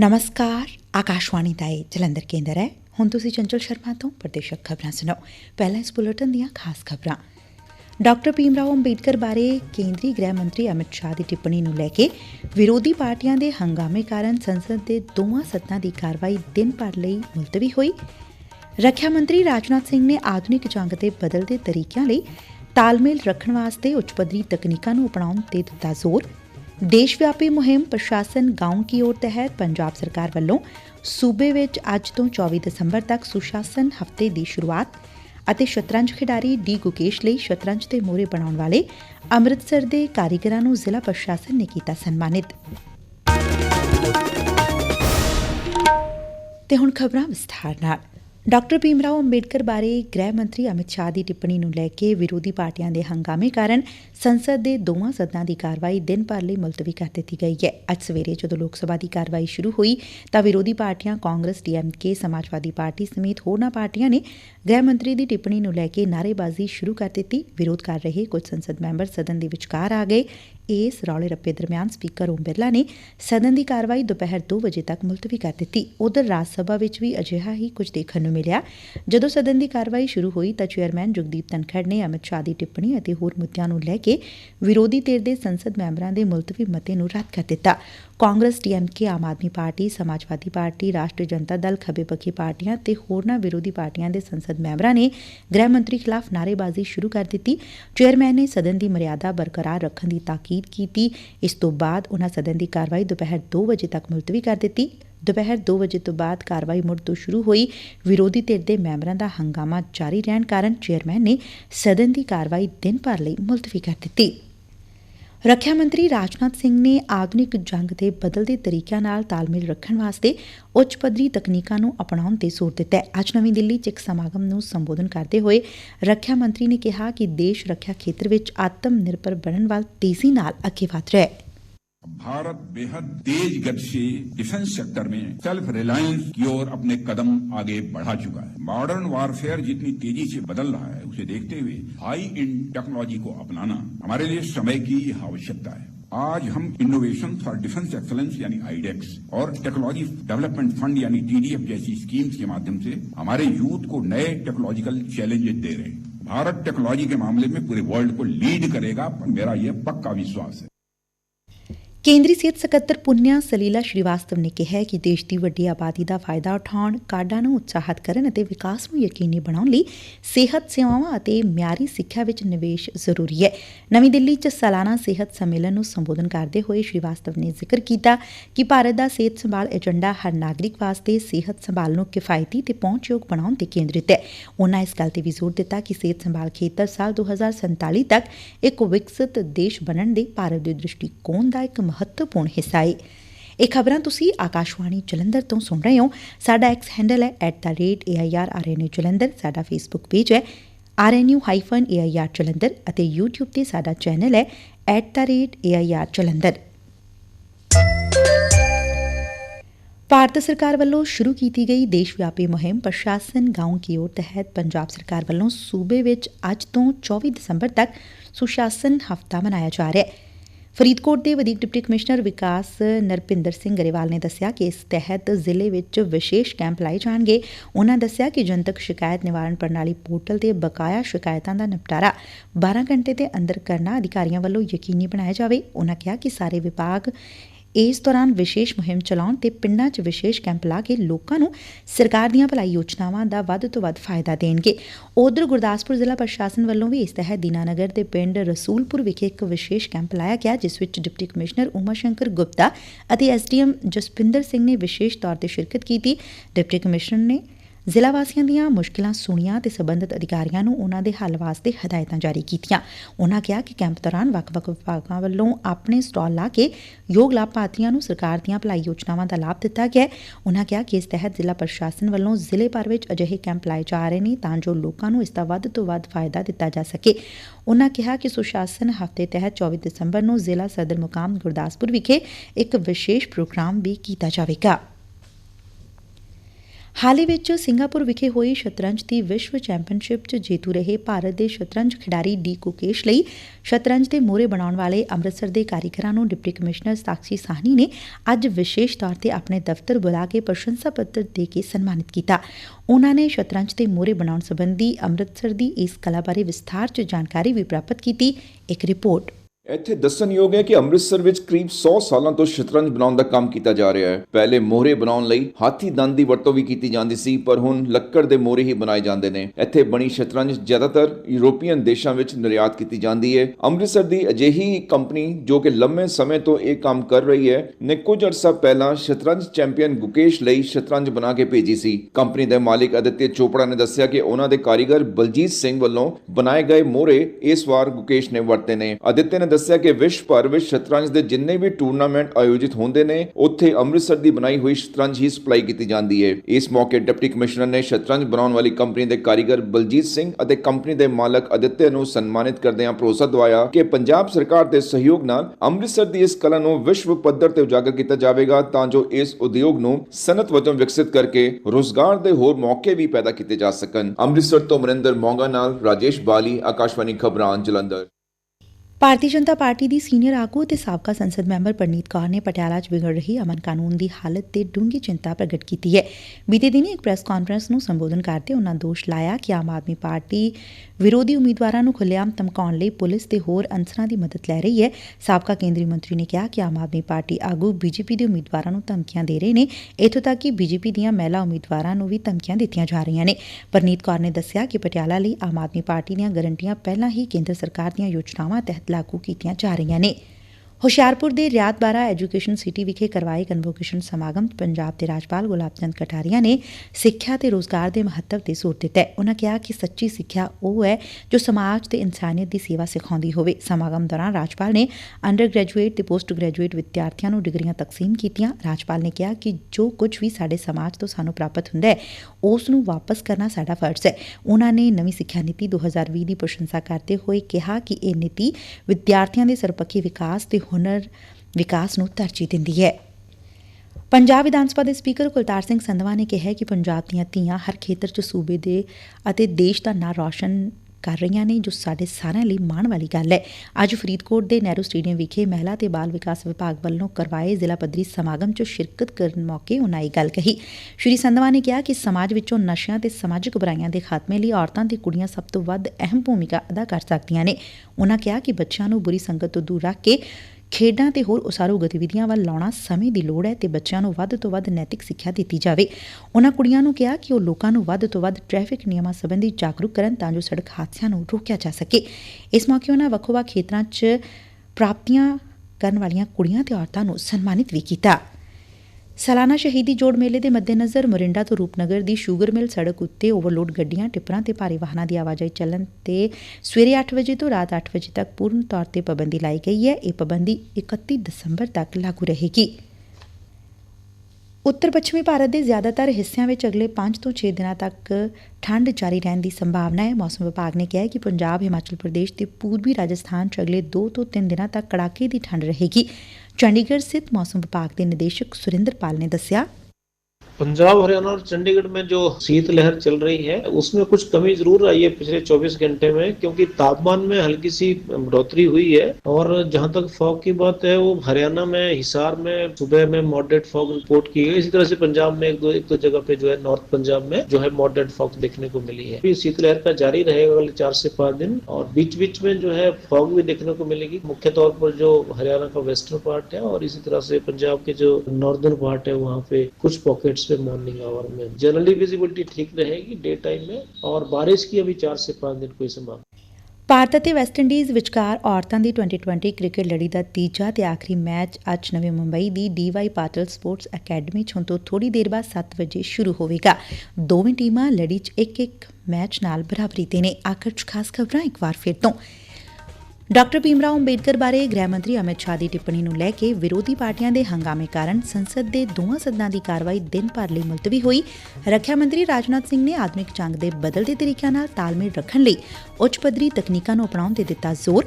ਨਮਸਕਾਰ ਆਕਾਸ਼ਵਾਣੀ ਦਾ ਇਹ ਜਲੰਧਰ ਕੇਂਦਰ ਹੈ ਹੁਣ ਤੁਸੀਂ ਚੰਚਲ ਸ਼ਰਮਾ ਤੋਂ ਪ੍ਰਦੇਸ਼ਕ ਖਬਰਾਂ ਸੁਣੋ ਪਹਿਲਾਂ ਇਸ ਬੁਲੇਟਿਨ ਦੀਆਂ ਖਾਸ ਖਬਰਾਂ ਡਾਕਟਰ ਭੀਮ ਰਾਓ ਅੰਬੇਡਕਰ ਬਾਰੇ ਕੇਂਦਰੀ ਗ੍ਰਹਿ ਮੰਤਰੀ ਅਮਿਤ ਸ਼ਾਹ ਦੀ ਟਿੱਪਣੀ ਨੂੰ ਲੈ ਕੇ ਵਿਰੋਧੀ ਪਾਰਟੀਆਂ ਦੇ ਹੰਗਾਮੇ ਕਾਰਨ ਸੰਸਦ ਦੇ ਦੋਵਾਂ ਸਦਨਾਂ ਦੀ ਕਾਰਵਾਈ ਦਿਨ ਭਰ ਲਈ ਮੁਲਤਵੀ ਹੋਈ ਰੱਖਿਆ ਮੰਤਰੀ ਰਾਜਨਾਥ ਸਿੰਘ ਨੇ ਆਧੁਨਿਕ ਜੰਗ ਦੇ ਬਦਲਦੇ ਤਰੀਕਿਆਂ ਲਈ ਤਾਲਮੇਲ ਰੱਖਣ ਵਾਸਤੇ ਉੱਚ ਪੱਧਰੀ ਤਕਨੀਕਾਂ ਨੂੰ ਅਪਣਾਉਣ ਤੇ ਦਿੱਤਾ ਜ਼ੋਰ ਦੇਸ਼ ਵਿਆਪੀ ਮੁਹਿੰਮ ਪ੍ਰਸ਼ਾਸਨ ਗਾਉਂ ਕੀ ਓਰ ਤਹਿਤ ਪੰਜਾਬ ਸਰਕਾਰ ਵੱਲੋਂ ਸੂਬੇ ਵਿੱਚ ਅੱਜ ਤੋਂ 24 ਦਸੰਬਰ ਤੱਕ ਸੁਸ਼ਾਸਨ ਹਫ਼ਤੇ ਦੀ ਸ਼ੁਰੂਆਤ ਅਤੇ ਸ਼ਤਰੰਜ ਖਿਡਾਰੀ ਡੀ ਗੁਕੇਸ਼ ਲਈ ਸ਼ਤਰੰਜ ਦੇ ਮੋਹਰੇ ਬਣਾਉਣ ਵਾਲੇ ਅੰਮ੍ਰਿਤਸਰ ਦੇ ਕਾਰੀਗਰਾਂ ਨੂੰ ਜ਼ਿਲ੍ਹਾ ਪ੍ਰਸ਼ਾਸਨ ਨੇ ਕੀਤਾ ਸਨਮਾਨਿਤ। ਤੇ ਹੁਣ ਖਬਰਾਂ ਵਿਸਥਾਰ ਨਾਲ। ਡਾਕਟਰ ਭੀਮ ਰਾਓ ਅੰਬੇਡਕਰ ਬਾਰੇ ਗ੍ਰਹਿ ਮੰਤਰੀ ਅਮਿਤ ਸ਼ਾਹ ਦੀ ਟਿੱਪਣੀ ਨੂੰ ਲੈ ਕੇ ਵਿਰੋਧੀ ਪਾਰਟੀਆਂ ਦੇ ਹੰਗਾਮੇ ਕਾਰਨ ਸੰਸਦ ਦੇ ਦੋਵਾਂ ਸਦਨਾਂ ਦੀ ਕਾਰਵਾਈ ਦਿਨ ਭਰ ਲਈ ਮੁਲਤਵੀ ਕਰ ਦਿੱਤੀ ਗਈ ਹੈ। ਅੱਜ ਸਵੇਰੇ ਜਦੋਂ ਲੋਕ ਸਭਾ ਦੀ ਕਾਰਵਾਈ ਸ਼ੁਰੂ ਹੋਈ, ਤਾਂ ਵਿਰੋਧੀ ਪਾਰਟੀਆਂ ਕਾਂਗਰਸ, ਡੀਐਮਕੇ, ਸਮਾਜਵਾਦੀ ਪਾਰਟੀ ਸਮੇਤ ਹੋਰਨਾਂ ਪਾਰਟੀਆਂ ਨੇ ਗ੍ਰਹਿ ਮੰਤਰੀ ਦੀ ਟਿੱਪਣੀ ਨੂੰ ਲੈ ਕੇ ਨਾਅਰੇਬਾਜ਼ੀ ਸ਼ੁਰੂ ਕਰ ਦਿੱਤੀ। ਵਿਰੋਧ ਕਰ ਰਹੇ ਕੁਝ ਸੰਸਦ ਮੈਂਬਰ ਸਦਨ ਦੇ ਵਿਚਕਾਰ ਆ ਗਏ। ਇਸ ਰੌਲੇ ਰੱਪੇ ਦਰਮਿਆਨ ਸਪੀਕਰ ਓਮ ਬਿਰਲਾ ਨੇ ਸਦਨ ਦੀ ਕਾਰਵਾਈ ਦੁਪਹਿਰ 2 ਵਜੇ ਤੱਕ ਮੁਲਤਵੀ ਕਰ ਦਿੱਤੀ। ਉਧਰ ਰਾਜ ਸਭਾ ਵਿੱਚ ਵੀ ਅਜਿਹਾ ਹੀ ਕੁਝ ਦੇਖਣ ਨੂੰ ਮਿਲਿਆ। ਜਦੋਂ ਸਦਨ ਦੀ ਕਾਰਵਾਈ ਸ਼ੁਰੂ ਹੋਈ ਤਾਂ ਚੇਅਰਮੈਨ ਜਗਦੀਪ ਧਨਖੜ ਨੇ ਅਮਿਤ ਸ਼ਾਹ ਦੀ ਟਿੱਪਣੀ ਅਤੇ ਹੋਰ ਮੁੱਦਿਆਂ ਨੂੰ ਲੈ ਕੇ ਵਿਰੋਧੀ ਧਿਰ ਦੇ ਸੰਸਦ ਮੈਂਬਰਾਂ ਦੇ ਮੁਲਤਵੀ ਮਤੇ ਨੂੰ ਰੱਦ ਕਰ ਦਿੱਤਾ। Congress, DMK, Aam Aadmi party, Samajwadi party, Rashtriya Janata Dal ਖੱਬੇ ਪੱਖੀ ਪਾਰਟੀਆਂ ਤੇ ਹੋਰਨਾਂ ਵਿਰੋਧੀ ਪਾਰਟੀਆਂ ਦੇ ਸੰਸਦ ਮੈਂਬਰਾਂ ਨੇ ਗ੍ਰਹਿ ਮੰਤਰੀ ਖਿਲਾਫ ਨਾਅਰੇਬਾਜ਼ੀ ਸ਼ੁਰੂ ਕਰ ਦਿੱਤੀ। ਚੇਅਰਮੈਨ ਨੇ ਸਦਨ ਦੀ ਮਰਿਆਦਾ ਬਰਕਰਾਰ ਰੱਖਣ ਦੀ ਤਾਕੀਦ ਕੀਤੀ। ਇਸ ਤੋਂ ਬਾਅਦ ਉਨ੍ਹਾਂ ਸਦਨ ਦੀ ਕਾਰਵਾਈ ਦੁਪਹਿਰ 2 ਵਜੇ ਤੱਕ ਮੁਲਤਵੀ ਕਰ ਦਿੱਤੀ। ਦੁਪਹਿਰ 2 ਵਜੇ ਤੋਂ ਬਾਅਦ ਕਾਰਵਾਈ ਮੁੜ ਤੋਂ ਸ਼ੁਰੂ ਹੋਈ। ਵਿਰੋਧੀ ਧਿਰ ਦੇ ਮੈਂਬਰਾਂ ਦਾ ਹੰਗਾਮਾ ਜਾਰੀ ਰਹਿਣ ਕਾਰਨ ਚੇਅਰਮੈਨ ਨੇ ਸਦਨ ਦੀ ਕਾਰਵਾਈ ਦਿਨ ਭਰ ਲਈ ਮੁਲਤਵੀ ਕਰ ਦਿੱਤੀ। ਰੱਖਿਆ ਮੰਤਰੀ ਰਾਜਨਾਥ ਸਿੰਘ ਨੇ ਆਧੁਨਿਕ ਜੰਗ ਦੇ ਬਦਲਦੇ ਤਰੀਕਿਆਂ ਨਾਲ ਤਾਲਮੇਲ ਰੱਖਣ ਵਾਸਤੇ ਉੱਚ ਪੱਧਰੀ ਤਕਨੀਕਾਂ ਨੂੰ ਅਪਣਾਉਣ ਤੇ ਜ਼ੋਰ ਦਿੱਤਾ ਹੈ। ਅੱਜ ਨਵੀਂ ਦਿੱਲੀ 'ਚ ਇੱਕ ਸਮਾਗਮ ਨੂੰ ਸੰਬੋਧਨ ਕਰਦੇ ਹੋਏ ਰੱਖਿਆ ਮੰਤਰੀ ਨੇ ਕਿਹਾ ਕਿ ਦੇਸ਼ ਰੱਖਿਆ ਖੇਤਰ ਵਿੱਚ ਆਤਮ ਨਿਰਭਰ ਬਣਨ ਵੱਲ ਤੇਜ਼ੀ ਨਾਲ ਅੱਗੇ ਵਧ ਰਿਹਾ ਹੈ। भारत बेहद तेज गति से डिफेंस सेक्टर में सेल्फ रिलायंस की ओर अपने कदम आगे बढ़ा चुका है। मॉडर्न वारफेयर जितनी तेज़ी से बदल रहा है, उसे देखते हुए हाई इन टेक्नोलॉजी को अपनाना हमारे लिए समय की आवश्यकता है। आज हम इनोवेशन फॉर डिफेंस एक्सलेंस यानी आईडेक्स और टेक्नोलॉजी डेवलपमेंट फंड यानी टीडीएफ जैसी स्कीम्स के माध्यम से हमारे यूथ को नए टेक्नोलॉजिकल चैलेंजेस दे रहे हैं। भारत टेक्नोलॉजी के मामले में पूरे वर्ल्ड को लीड करेगा, मेरा यह पक्का विश्वास है। ਕੇਂਦਰੀ ਸਿਹਤ ਸਕੱਤਰ ਪੁੰਨਿਆ ਸਲੀਲਾ ਸ਼੍ਰੀਵਾਸਤਵ ਨੇ ਕਿਹਾ ਕਿ ਦੇਸ਼ ਦੀ ਵੱਡੀ ਆਬਾਦੀ ਦਾ ਫਾਇਦਾ ਉਠਾਉਣ, ਕਾਢਾਂ ਨੂੰ ਉਤਸ਼ਾਹਿਤ ਕਰਨ ਅਤੇ ਵਿਕਾਸ ਨੂੰ ਯਕੀਨੀ ਬਣਾਉਣ ਲਈ ਸਿਹਤ ਸੇਵਾਵਾਂ ਅਤੇ ਮਿਆਰੀ ਸਿੱਖਿਆ ਵਿੱਚ ਨਿਵੇਸ਼ ਜ਼ਰੂਰੀ ਹੈ। ਨਵੀਂ ਦਿੱਲੀ 'ਚ ਸਾਲਾਨਾ ਸਿਹਤ ਸੰਮੇਲਨ ਨੂੰ ਸੰਬੋਧਨ ਕਰਦੇ ਹੋਏ ਸ਼੍ਰੀਵਾਸਤਵ ਨੇ ਜ਼ਿਕਰ ਕੀਤਾ ਕਿ ਭਾਰਤ ਦਾ ਸਿਹਤ ਸੰਭਾਲ ਏਜੰਡਾ ਹਰ ਨਾਗਰਿਕ ਵਾਸਤੇ ਸਿਹਤ ਸੰਭਾਲ ਨੂੰ ਕਿਫਾਇਤੀ ਤੇ ਪਹੁੰਚਯੋਗ ਬਣਾਉਣ ਤੇ ਕੇਂਦਰਿਤ ਹੈ। ਉਨ੍ਹਾਂ ਇਸ ਗੱਲ ਤੇ ਵੀ ਜ਼ੋਰ ਦਿੱਤਾ ਕਿ ਸਿਹਤ ਸੰਭਾਲ ਖੇਤਰ ਸਾਲ 2047 ਤੱਕ ਇੱਕ ਵਿਕਸਿਤ ਦੇਸ਼ ਬਣਨ ਦੇ ਭਾਰਤ ਦੇ ਦ੍ਰਿਸ਼ਟੀਕੋਣ ਦਾ ਇੱਕ ਮਹੱਤਵਪੂਰਨ ਹਿੱਸਾ ਹੈ ਇਹ ਖਬਰਾਂ ਤੁਸੀਂ ਆਕਾਸ਼ਵਾਣੀ ਜਲੰਧਰ ਤੋਂ ਸੁਣ ਰਹੇ ਹੋ। ਸਾਡਾ ਐਕਸ ਹੈਂਡਲ ਹੈ @airrnu ਜਲੰਧਰ। ਸਾਡਾ ਫੇਸਬੁੱਕ ਪੇਜ ਹੈ rnu-air ਜਲੰਧਰ ਅਤੇ YouTube ਤੇ ਸਾਡਾ ਚੈਨਲ ਹੈ @air ਜਲੰਧਰ। ਭਾਰਤ ਸਰਕਾਰ ਵੱਲੋਂ ਸ਼ੁਰੂ ਕੀਤੀ ਗਈ ਦੇਸ਼ ਵਿਆਪੀ ਮੁਹਿੰਮ ਪ੍ਰਸ਼ਾਸਨ ਗਾਉਂ ਕੀ ਓਰ ਤਹਿਤ ਪੰਜਾਬ ਸਰਕਾਰ ਵੱਲੋਂ ਸੂਬੇ ਵਿੱਚ ਅੱਜ ਤੋਂ 24 ਦਸੰਬਰ ਤੱਕ ਸੁਸ਼ਾਸਨ ਹਫ਼ਤਾ ਮਨਾਇਆ ਜਾ ਰਿਹਾ ਹੈ। ਫਰੀਦਕੋਟ ਦੇ ਵਧੀਕ ਡਿਪਟੀ ਕਮਿਸ਼ਨਰ ਵਿਕਾਸ ਨਰਪਿੰਦਰ ਸਿੰਘ ਗਰੇਵਾਲ ਨੇ ਦੱਸਿਆ ਕਿ ਇਸ ਤਹਿਤ ਜ਼ਿਲ੍ਹੇ ਵਿੱਚ ਵਿਸ਼ੇਸ਼ ਕੈਂਪ ਲਾਏ ਜਾਣਗੇ। ਉਹਨਾਂ ਦੱਸਿਆ ਕਿ ਜਨਤਕ ਸ਼ਿਕਾਇਤ ਨਿਵਾਰਣ ਪ੍ਰਣਾਲੀ ਪੋਰਟਲ ਤੇ ਬਕਾਇਆ ਸ਼ਿਕਾਇਤਾਂ ਦਾ ਨਿਪਟਾਰਾ 12 ਘੰਟੇ ਦੇ ਅੰਦਰ ਕਰਨਾ ਅਧਿਕਾਰੀਆਂ ਵੱਲੋਂ ਯਕੀਨੀ ਬਣਾਇਆ ਜਾਵੇ। ਉਹਨਾਂ ਕਿਹਾ ਕਿ ਸਾਰੇ ਵਿਭਾਗ ਇਸ ਦੌਰਾਨ ਵਿਸ਼ੇਸ਼ ਮੁਹਿੰਮ ਚਲਾਉਣ ਤੇ ਪਿੰਡਾਂ 'ਚ ਵਿਸ਼ੇਸ਼ ਕੈਂਪ ਲਾ ਕੇ ਲੋਕਾਂ ਨੂੰ ਸਰਕਾਰ ਦੀਆਂ ਭਲਾਈ ਯੋਜਨਾਵਾਂ ਦਾ ਵੱਧ ਤੋਂ ਵੱਧ ਫਾਇਦਾ ਦੇਣਗੇ। ਉਧਰ ਗੁਰਦਾਸਪੁਰ ਜ਼ਿਲ੍ਹਾ ਪ੍ਰਸ਼ਾਸਨ ਵੱਲੋਂ ਵੀ ਇਸ ਤਹਿਤ ਦੀਨਾਨਗਰ ਦੇ ਪਿੰਡ ਰਸੂਲਪੁਰ ਵਿਖੇ ਇੱਕ ਵਿਸ਼ੇਸ਼ ਕੈਂਪ ਲਾਇਆ ਗਿਆ, ਜਿਸ ਵਿੱਚ ਡਿਪਟੀ ਕਮਿਸ਼ਨਰ ਉਮਾ ਸ਼ੰਕਰ ਗੁਪਤਾ ਅਤੇ ਐਸਡੀਐਮ ਜਸਪਿੰਦਰ ਸਿੰਘ ਨੇ ਵਿਸ਼ੇਸ਼ ਤੌਰ ਤੇ ਸ਼ਿਰਕਤ ਕੀਤੀ। ਡਿਪਟੀ ਕਮਿਸ਼ਨਰ ਨੇ ਜ਼ਿਲ੍ਹਾ ਵਾਸੀਆਂ ਦੀਆਂ ਮੁਸ਼ਕਿਲਾਂ ਸੁਣੀਆਂ ਤੇ ਸਬੰਧਤ ਅਧਿਕਾਰੀਆਂ ਨੂੰ ਉਹਨਾਂ ਦੇ ਹੱਲ ਵਾਸਤੇ ਹਦਾਇਤਾਂ ਜਾਰੀ ਕੀਤੀਆਂ। ਉਹਨਾਂ ਕਿਹਾ ਕਿ ਕੈਂਪ ਦੌਰਾਨ ਵੱਖ-ਵੱਖ ਵਿਭਾਗਾਂ ਵੱਲੋਂ ਆਪਣੇ ਸਟਾਲ ਲਾ ਕੇ ਯੋਗ ਲਾਭਪਾਤਰੀਆਂ ਨੂੰ ਸਰਕਾਰ ਦੀਆਂ ਭਲਾਈ ਯੋਜਨਾਵਾਂ ਦਾ ਲਾਭ ਦਿੱਤਾ ਗਿਆ ਉਹਨਾਂ ਕਿਹਾ ਕਿ ਇਸ ਤਹਿਤ ਜ਼ਿਲ੍ਹਾ ਪ੍ਰਸ਼ਾਸਨ ਵੱਲੋਂ ਜ਼ਿਲ੍ਹੇ ਭਰ ਵਿੱਚ ਅਜਿਹੇ ਕੈਂਪ ਲਾਏ ਜਾ ਰਹੇ ਨੇ ਤਾਂ ਜੋ ਲੋਕਾਂ ਨੂੰ ਇਸ ਦਾ ਵੱਧ ਤੋਂ ਵੱਧ ਫਾਇਦਾ ਦਿੱਤਾ ਜਾ ਸਕੇ। ਉਹਨਾਂ ਕਿਹਾ ਕਿ ਸੁਸ਼ਾਸਨ ਹਫ਼ਤੇ ਤਹਿਤ 24 ਦਸੰਬਰ ਨੂੰ ਜ਼ਿਲ੍ਹਾ ਸਦਰ ਮੁਕਾਮ ਗੁਰਦਾਸਪੁਰ ਵਿਖੇ ਇੱਕ ਵਿਸ਼ੇਸ਼ ਪ੍ਰੋਗਰਾਮ ਵੀ ਕੀਤਾ ਜਾਵੇਗਾ। ਹਾਲ ਹੀ ਵਿੱਚ ਸਿੰਗਾਪੁਰ ਵਿਖੇ ਹੋਈ ਸ਼ਤਰੰਜ ਦੀ ਵਿਸ਼ਵ ਚੈਂਪੀਅਨਸ਼ਿਪ 'ਚ ਜੇਤੂ ਰਹੇ ਭਾਰਤ ਦੇ ਸ਼ਤਰੰਜ ਖਿਡਾਰੀ ਡੀ ਕੁਕੇਸ਼ ਲਈ ਸ਼ਤਰੰਜ ਦੇ ਮੋਹਰੇ ਬਣਾਉਣ ਵਾਲੇ ਅੰਮ੍ਰਿਤਸਰ ਦੇ ਕਾਰੀਗਰਾਂ ਨੂੰ ਡਿਪਟੀ ਕਮਿਸ਼ਨਰ ਸਾਕਸ਼ੀ ਸਾਹਨੀ ਨੇ ਅੱਜ ਵਿਸ਼ੇਸ਼ ਤੌਰ ਤੇ ਆਪਣੇ ਦਫ਼ਤਰ ਬੁਲਾ ਕੇ ਪ੍ਰਸ਼ੰਸਾ ਪੱਤਰ ਦੇ ਕੇ ਸਨਮਾਨਿਤ ਕੀਤਾ। ਉਨ੍ਹਾਂ ਨੇ ਸ਼ਤਰੰਜ ਦੇ ਮੋਹਰੇ ਬਣਾਉਣ ਸੰਬੰਧੀ ਅੰਮ੍ਰਿਤਸਰ ਦੀ ਇਸ ਕਲਾ ਬਾਰੇ ਵਿਸਥਾਰ 'ਚ ਜਾਣਕਾਰੀ ਵੀ ਪ੍ਰਾਪਤ ਕੀਤੀ। ਇੱਕ ਰਿਪੋਰਟ। ਇੱਥੇ ਦੱਸਣਯੋਗ ਹੈ ਕਿ ਅੰਮ੍ਰਿਤਸਰ ਵਿੱਚ ਕਰੀਬ 100 ਸਾਲਾਂ ਤੋਂ ਸ਼ਤਰੰਜ ਬਣਾਉਣ ਦਾ ਕੰਮ ਕੀਤਾ ਜਾ ਰਿਹਾ ਹੈ। ਪਹਿਲੇ ਮੋਹਰੇ ਬਣਾਉਣ ਲਈ ਹਾਥੀ ਦੰਦ ਦੀ ਵਰਤੋਂ ਵੀ ਕੀਤੀ ਜਾਂਦੀ ਸੀ, ਪਰ ਹੁਣ ਲੱਕੜ ਦੇ ਮੋਹਰੇ ਹੀ ਬਣਾਏ ਜਾਂਦੇ ਨੇ। ਇੱਥੇ ਬਣੀ ਸ਼ਤਰੰਜ ਜ਼ਿਆਦਾਤਰ ਯੂਰੋਪੀਅਨ ਦੇਸ਼ਾਂ ਵਿੱਚ ਨਿਰਯਾਤ ਕੀਤੀ ਜਾਂਦੀ ਹੈ। ਅੰਮ੍ਰਿਤਸਰ ਦੀ ਅਜਿਹੀ ਕੰਪਨੀ ਜੋ ਕਿ ਲੰਮੇ ਸਮੇਂ ਤੋਂ ਇਹ ਕੰਮ ਕਰ ਰਹੀ ਹੈ, ਨੇ ਕੁਝ ਅਰਸਾ ਪਹਿਲਾਂ ਸ਼ਤਰੰਜ ਚੈਂਪੀਅਨ ਗੁਕੇਸ਼ ਲਈ ਸ਼ਤਰੰਜ ਬਣਾ ਕੇ ਭੇਜੀ ਸੀ। ਕੰਪਨੀ ਦੇ ਮਾਲਿਕ ਅਦਿੱਤਿਆ ਚੋਪੜਾ ਨੇ ਦੱਸਿਆ ਕਿ ਉਹਨਾਂ ਦੇ ਕਾਰੀਗਰ ਬਲਜੀਤ ਸਿੰਘ ਵੱਲੋਂ ਬਣਾਏ ਗਏ ਮੋਹਰੇ ਇਸ ਵਾਰ ਗੁਕੇਸ਼ ਨੇ ਵਰਤੇ ਨੇ। ਅਦਿੱਤਿਆ ਨੇ ਦੱਸਿਆ ਕਿ ਵਿਸ਼ਵ ਭਰ ਵਿੱਚ ਸ਼ਤਰੰਜ ਦੇ ਜਿੰਨੇ ਵੀ ਟੂਰਨਾਮੈਂਟ ਆਯੋਜਿਤ ਹੁੰਦੇ ਨੇ, ਉੱਥੇ ਅੰਮ੍ਰਿਤਸਰ ਦੀ ਬਣਾਈ ਹੋਈ ਸ਼ਤਰੰਜ ਹੀ ਸਪਲਾਈ ਕੀਤੀ ਜਾਂਦੀ ਹੈ। ਇਸ ਮੌਕੇ ਡਿਪਟੀ ਕਮਿਸ਼ਨਰ ਨੇ ਸ਼ਤਰੰਜ ਬਣਾਉਣ ਵਾਲੀ ਕੰਪਨੀ ਦੇ ਕਾਰੀਗਰ ਬਲਜੀਤ ਸਿੰਘ ਅਤੇ ਕੰਪਨੀ ਦੇ ਮਾਲਕ ਅਦਿੱਤਿਆ ਨੂੰ ਸਨਮਾਨਿਤ ਕਰਦਿਆਂ ਭਰੋਸਾ ਦਿਵਾਇਆ ਕਿ ਪੰਜਾਬ ਸਰਕਾਰ ਦੇ ਸਹਿਯੋਗ ਨਾਲ ਅੰਮ੍ਰਿਤਸਰ ਦੀ ਇਸ ਕਲਾ ਨੂੰ ਵਿਸ਼ਵ ਪੱਧਰ ਤੇ ਉਜਾਗਰ ਕੀਤਾ ਜਾਵੇਗਾ, ਤਾਂ ਜੋ ਇਸ ਉਦਯੋਗ ਨੂੰ ਸਨਅਤ ਵਜੋਂ ਵਿਕਸਿਤ ਕਰਕੇ ਰੋਜ਼ਗਾਰ ਦੇ ਹੋਰ ਮੌਕੇ ਵੀ ਪੈਦਾ ਕੀਤੇ ਜਾ ਸਕਣ। ਅੰਮ੍ਰਿਤਸਰ ਤੋਂ ਮਰਿੰਦਰ ਮੋਂਗਾ ਨਾਲ ਰਾਜੇਸ਼ ਬਾਲੀ, ਆਕਾਸ਼ਵਾਣੀ ਖਬਰਾਂ ਜਲੰਧਰ। ਭਾਰਤੀ ਜਨਤਾ ਪਾਰਟੀ ਦੀ ਸੀਨੀਅਰ ਆਗੂ ਅਤੇ ਸਾਬਕਾ ਸੰਸਦ ਮੈਂਬਰ ਪਰਨੀਤ ਕੌਰ ਨੇ ਪਟਿਆਲਾ 'ਚ ਵਿਗੜ ਰਹੀ ਅਮਨ ਕਾਨੂੰਨ ਦੀ ਹਾਲਤ ਤੇ ਡੂੰਘੀ ਚਿੰਤਾ ਪ੍ਰਗਟ ਕੀਤੀ ਹੈ। ਬੀਤੇ ਦਿਨੀ ਇੱਕ ਪ੍ਰੈਸ ਕਾਨਫਰੰਸ ਨੂੰ ਸੰਬੋਧਨ ਕਰਦੇ ਉਨ੍ਹਾਂ ਦੋਸ਼ ਲਾਇਆ ਕਿ ਆਮ ਆਦਮੀ ਪਾਰਟੀ ਵਿਰੋਧੀ ਉਮੀਦਵਾਰਾਂ ਨੂੰ ਖੁੱਲ੍ਹੇਆਮ ਧਮਕਾਉਣ ਲਈ ਪੁਲਿਸ ਤੇ ਹੋਰ ਅਨਸਰਾਂ ਦੀ ਮਦਦ ਲੈ ਰਹੀ ਹੈ। ਸਾਬਕਾ ਕੇਂਦਰੀ ਮੰਤਰੀ ਨੇ ਕਿਹਾ ਕਿ ਆਮ ਆਦਮੀ ਪਾਰਟੀ ਆਗੂ ਬੀਜੇਪੀ ਦੇ ਉਮੀਦਵਾਰਾਂ ਨੂੰ ਧਮਕੀਆਂ ਦੇ ਰਹੇ ਨੇ। ਇੱਥੋਂ ਤੱਕ ਕਿ ਬੀਜੇਪੀ ਦੀਆਂ ਮਹਿਲਾ ਉਮੀਦਵਾਰਾਂ ਨੂੰ ਵੀ ਧਮਕੀਆਂ ਦਿੱਤੀਆਂ ਜਾ ਰਹੀਆਂ ਨੇ। ਪਰਨੀਤ ਕੌਰ ਨੇ ਦੱਸਿਆ ਕਿ ਪਟਿਆਲਾ ਲਈ ਆਮ ਆਦਮੀ ਪਾਰਟੀ ਦੀਆਂ ਗਰੰਟੀਆਂ ਪਹਿਲਾਂ ਹੀ ਕੇਂਦਰ ਸਰਕਾਰ ਦੀਆਂ ਯੋਜਨਾਵਾਂ ਤਹਿਤ ਲਾਗੂ ਕੀਤੀਆਂ ਜਾ ਰਹੀਆਂ ਨੇ। ਹੁਸ਼ਿਆਰਪੁਰ ਦੇ ਰਿਆਤ ਬਾਰਾ ਐਜੂਕੇਸ਼ਨ ਸਿਟੀ ਵਿਖੇ ਕਰਵਾਏ ਕਨਵੋਕੇਸ਼ਨ ਸਮਾਗਮ 'ਚ ਪੰਜਾਬ ਦੇ ਰਾਜਪਾਲ ਗੁਲਾਬ ਚੰਦ ਕਟਾਰੀਆ ਨੇ ਸਿੱਖਿਆ ਤੇ ਰੋਜ਼ਗਾਰ ਦੇ ਮਹੱਤਵ ਤੇ ਜ਼ੋਰ ਦਿੱਤਾ ਹੈ। ਉਹਨਾਂ ਕਿਹਾ ਕਿ ਸੱਚੀ ਸਿੱਖਿਆ ਉਹ ਹੈ ਜੋ ਸਮਾਜ ਤੇ ਇਨਸਾਨੀਅਤ ਦੀ ਸੇਵਾ ਸਿਖਾਉਂਦੀ ਹੋਵੇ। ਸਮਾਗਮ ਦੌਰਾਨ ਰਾਜਪਾਲ ਨੇ ਅੰਡਰ ਗ੍ਰੈਜੂਏਟ ਤੇ ਪੋਸਟ ਗ੍ਰੈਜੂਏਟ ਵਿਦਿਆਰਥੀਆਂ ਨੂੰ ਡਿਗਰੀਆਂ ਤਕਸੀਮ ਕੀਤੀਆਂ। ਰਾਜਪਾਲ ਨੇ ਕਿਹਾ ਕਿ ਜੋ ਕੁਝ ਵੀ ਸਾਡੇ ਸਮਾਜ ਤੋਂ ਸਾਨੂੰ ਪ੍ਰਾਪਤ ਹੁੰਦਾ ਹੈ, ਉਸ ਨੂੰ ਵਾਪਸ ਕਰਨਾ ਸਾਡਾ ਫਰਜ਼ ਹੈ। ਉਹਨਾਂ ਨੇ ਨਵੀਂ ਸਿੱਖਿਆ ਨੀਤੀ 2020 ਦੀ ਪ੍ਰਸ਼ੰਸਾ ਕਰਦੇ ਹੋਏ ਕਿਹਾ ਕਿ ਇਹ ਨੀਤੀ ਵਿਦਿਆਰਥੀਆਂ ਦੇ ਸਰਪੱਖੀ ਵਿਕਾਸ ਤੇ ਹੁਨਰ ਵਿਕਾਸ ਨੂੰ ਤਰਜੀਹ ਦਿੰਦੀ ਹੈ। ਪੰਜਾਬ ਵਿਧਾਨ ਸਭਾ ਦੇ ਸਪੀਕਰ ਕੁਲਤਾਰ ਸਿੰਘ ਸੰਧਵਾ ਨੇ ਕਿਹਾ ਕਿ ਪੰਜਾਬ ਦੀਆਂ ਧੀਆਂ ਹਰ ਖੇਤਰ 'ਚ ਸੂਬੇ ਦੇ ਅਤੇ ਦੇਸ਼ ਦਾ ਨਾਂ ਰੌਸ਼ਨ ਕਰ ਰਹੀਆਂ ਨੇ, ਜੋ ਸਾਡੇ ਸਾਰਿਆਂ ਲਈ ਮਾਣ ਵਾਲੀ ਗੱਲ ਹੈ। ਅੱਜ ਫਰੀਦਕੋਟ ਦੇ ਨਹਿਰੂ ਸਟੇਡੀਅਮ ਵਿਖੇ ਮਹਿਲਾ ਤੇ ਬਾਲ ਵਿਕਾਸ ਵਿਭਾਗ ਵੱਲੋਂ ਕਰਵਾਏ ਜ਼ਿਲ੍ਹਾ ਪੱਧਰੀ ਸਮਾਗਮ 'ਚ ਸ਼ਿਰਕਤ ਕਰਨ ਮੌਕੇ ਉਨ੍ਹਾਂ ਇਹ ਗੱਲ ਕਹੀ। ਸ਼੍ਰੀ ਸੰਧਵਾ ਨੇ ਕਿਹਾ ਕਿ ਸਮਾਜ ਵਿੱਚੋਂ ਨਸ਼ਿਆਂ ਤੇ ਸਮਾਜਿਕ ਬੁਰਾਈਆਂ ਦੇ ਖਾਤਮੇ ਲਈ ਔਰਤਾਂ ਤੇ ਕੁੜੀਆਂ ਸਭ ਤੋਂ ਵੱਧ ਅਹਿਮ ਭੂਮਿਕਾ ਅਦਾ ਕਰ ਸਕਦੀਆਂ ਨੇ। ਉਨ੍ਹਾਂ ਕਿਹਾ ਕਿ ਬੱਚਿਆਂ ਨੂੰ ਬੁਰੀ ਸੰਗਤ ਤੋਂ ਦੂਰ ਰੱਖ ਕੇ ਖੇਡਾਂ ਤੇ ਹੋਰ ਉਸਾਰੂ ਗਤੀਵਿਧੀਆਂ ਵੱਲ ਲਾਉਣਾ ਸਮੇਂ ਦੀ ਲੋੜ ਹੈ ਤੇ ਬੱਚਿਆਂ ਨੂੰ ਵੱਧ ਤੋਂ ਵੱਧ ਨੈਤਿਕ ਸਿੱਖਿਆ ਦਿੱਤੀ ਜਾਵੇ। ਉਹਨਾਂ ਕੁੜੀਆਂ ਨੂੰ ਕਿਹਾ ਕਿ ਉਹ ਲੋਕਾਂ ਨੂੰ ਵੱਧ ਤੋਂ ਵੱਧ ਟ੍ਰੈਫਿਕ ਨਿਯਮਾਂ ਸੰਬੰਧੀ ਜਾਗਰੂਕ ਕਰਨ ਤਾਂ ਜੋ ਸੜਕ ਹਾਦਸਿਆਂ ਨੂੰ ਰੋਕਿਆ ਜਾ ਸਕੇ। ਇਸ ਮੌਕੇ ਉਹਨਾਂ ਵੱਖ-ਵੱਖ ਖੇਤਰਾਂ 'ਚ ਪ੍ਰਾਪਤੀਆਂ ਕਰਨ ਵਾਲੀਆਂ ਕੁੜੀਆਂ ਤੇ ਔਰਤਾਂ ਨੂੰ ਸਨਮਾਨਿਤ ਵੀ ਕੀਤਾ। ਸਾਲਾਨਾ ਸ਼ਹੀਦੀ ਜੋੜ ਮੇਲੇ ਦੇ ਮੱਦੇਨਜ਼ਰ ਮੋਰਿੰਡਾ ਤੋਂ ਰੂਪਨਗਰ ਦੀ ਸ਼ੂਗਰ ਮਿਲ ਸੜਕ ਉੱਤੇ ਓਵਰਲੋਡ ਗੱਡੀਆਂ, ਟਿੱਪਰਾਂ ਤੇ ਭਾਰੀ ਵਾਹਨਾਂ ਦੀ ਆਵਾਜਾਈ ਚੱਲਣ ਤੇ ਸਵੇਰੇ 8 ਵਜੇ ਤੋਂ ਰਾਤ 8 ਵਜੇ ਤੱਕ ਪੂਰਨ ਤੌਰ ਤੇ ਪਾਬੰਦੀ ਲਾਈ ਗਈ ਹੈ। ਇਹ ਪਾਬੰਦੀ 31 ਦਸੰਬਰ ਤੱਕ ਲਾਗੂ ਰਹੇਗੀ। ਉੱਤਰ ਪੱਛਮੀ ਭਾਰਤ ਦੇ ਜ਼ਿਆਦਾਤਰ ਹਿੱਸਿਆਂ ਵਿੱਚ ਅਗਲੇ 5 ਤੋਂ 6 ਦਿਨਾਂ ਤੱਕ ਠੰਡ ਜਾਰੀ ਰਹਿਣ ਦੀ ਸੰਭਾਵਨਾ ਹੈ। ਮੌਸਮ ਵਿਭਾਗ ਨੇ ਕਿਹਾ ਕਿ ਪੰਜਾਬ, ਹਿਮਾਚਲ ਪ੍ਰਦੇਸ਼ ਤੇ ਪੂਰਬੀ ਰਾਜਸਥਾਨ 'ਚ ਅਗਲੇ 2 ਤੋਂ 3 ਦਿਨਾਂ ਤੱਕ ਕੜਾਕੇ ਦੀ ਠੰਡ ਰਹੇਗੀ। ਚੰਡੀਗੜ੍ਹ ਸਥਿਤ ਮੌਸਮ ਵਿਭਾਗ ਦੇ ਨਿਦੇਸ਼ਕ ਸੁਰਿੰਦਰ ਪਾਲ ਨੇ ਦੱਸਿਆ पंजाब हरियाणा और चंडीगढ़ में जो शीत लहर चल रही है, उसमें कुछ कमी ज़रूर आई है पिछले 24 घंटे में, क्योंकि तापमान में हल्की सी बढ़ोतरी हुई है और जहाँ तक फॉग की बात है, वो हरियाणा में, हिसार में, सुबह में मॉडरेट फॉग रिपोर्ट की गई। इसी तरह से पंजाब में एक दो एक दो जगह पे जो है, नॉर्थ पंजाब में जो है मॉडरेट फॉग देखने को मिली है। शीत लहर का जारी रहेगा अगले चार से पाँच दिन और बीच बीच में जो है, फॉग भी देखने को मिलेगी। मुख्य तौर पर जो हरियाणा का वेस्टर्न पार्ट है और इसी तरह से पंजाब के जो नॉर्दर्न पार्ट है, वहाँ पे कुछ पॉकेट्स पे मॉर्निंग आवर में जनरली विजिबिलिटी ठीक रहेगी डे टाइम में और बारिश की अभी चार से पांच दिन कोई संभावना ਭਾਰਤ ਅਤੇ ਵੈਸਟਇੰਡੀਜ਼ ਵਿਚਕਾਰ ਔਰਤਾਂ ਦੀ 2020 ਕ੍ਰਿਕਟ ਲੜੀ ਦਾ ਤੀਜਾ ਤੇ ਆਖਰੀ ਮੈਚ ਅੱਜ ਨਵੀਂ ਮੁੰਬਈ ਦੀ ਡੀਵਾਈ ਪਾਟਲ ਸਪੋਰਟਸ ਅਕੈਡਮੀ 'ਚ ਹੁਣ ਤੋਂ ਥੋੜੀ ਦੇਰ ਬਾਅਦ 7 ਵਜੇ ਸ਼ੁਰੂ ਹੋਵੇਗਾ ਦੋਵੇਂ ਟੀਮਾਂ ਲੜੀ 'ਚ ਇੱਕ ਇੱਕ ਮੈਚ ਨਾਲ ਬਰਾਬਰੀ ਤੇ ਨੇ ਆਖਰ 'ਚ ਖਾਸ ਖਬਰਾਂ ਇੱਕ ਵਾਰ ਫਿਰ ਤੋਂ ਡਾਕਟਰ ਭੀਮਰਾਓ ਅੰਬੇਡਕਰ ਬਾਰੇ ਗ੍ਰਹਿ ਮੰਤਰੀ ਅਮਿਤ ਸ਼ਾਹ ਦੀ ਟਿੱਪਣੀ ਨੂੰ ਲੈ ਕੇ ਵਿਰੋਧੀ ਪਾਰਟੀਆਂ ਦੇ ਹੰਗਾਮੇ ਕਾਰਨ ਸੰਸਦ ਦੇ ਦੋਵਾਂ ਸਦਨਾਂ ਦੀ ਕਾਰਵਾਈ ਦਿਨ ਭਰ ਲਈ ਮੁਲਤਵੀ ਹੋਈ। ਰੱਖਿਆ ਮੰਤਰੀ ਰਾਜਨਾਥ ਸਿੰਘ ਨੇ ਆਧੁਨਿਕ ਜੰਗ ਦੇ ਬਦਲਦੇ ਤਰੀਕਿਆਂ ਨਾਲ ਤਾਲਮੇਲ ਰੱਖਣ ਲਈ ਉੱਚ ਪੱਧਰੀ ਤਕਨੀਕਾਂ ਨੂੰ ਅਪਣਾਉਣ ਤੇ ਦਿੱਤਾ ਜ਼ੋਰ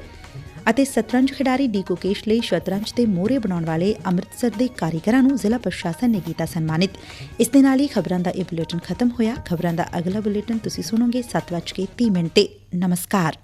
ਅਤੇ ਸ਼ਤਰੰਜ ਖਿਡਾਰੀ ਡੀ ਕੁਕੇਸ਼ ਲਈ ਸ਼ਤਰੰਜ ਦੇ ਮੋਹਰੇ ਬਣਾਉਣ ਵਾਲੇ ਅੰਮ੍ਰਿਤਸਰ ਦੇ ਕਾਰੀਗਰਾਂ ਨੂੰ ਜ਼ਿਲ੍ਹਾ ਪ੍ਰਸ਼ਾਸਨ ਨੇ ਕੀਤਾ ਸਨਮਾਨਿਤ। ਇਸ ਦੇ ਨਾਲ ਹੀ ਖਬਰਾਂ ਦਾ ਇਹ ਬੁਲੇਟਿਨ ਖਤਮ ਹੋਇਆ। ਖਬਰਾਂ ਦਾ ਅਗਲਾ ਬੁਲੇਟਿਨ ਤੁਸੀਂ ਸੁਣੋਗੇ 7:30 ਮਿੰਟ। ਤੇ ਨਮਸਕਾਰ।